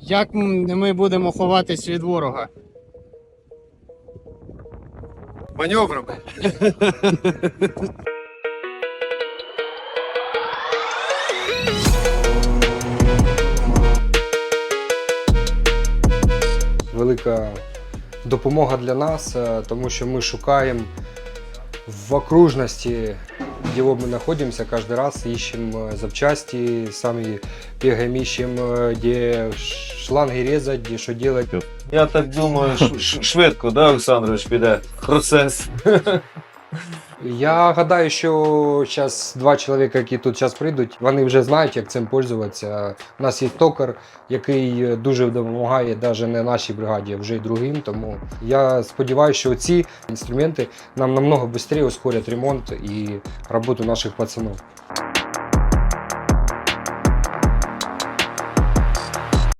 Як ми будемо ховатись від ворога? Маневрами. велика допомога для нас, е, тому що ми шукаємо в окружності, де ми знаходимося, кожен раз ищем е, запчасти, самі бігаємо, ищем, е, де шланги різати, що робити. Я так думаю, швидко, да, Олександрович, піде процес. Я гадаю, що зараз два чоловіка, які тут зараз прийдуть, вони вже знають, як цим пользуватися. У нас є токар, який дуже допомагає навіть не нашій бригаді, а вже й другим. Тому я сподіваюся, що ці інструменти нам намного швидше ускорять ремонт і роботу наших пацанів.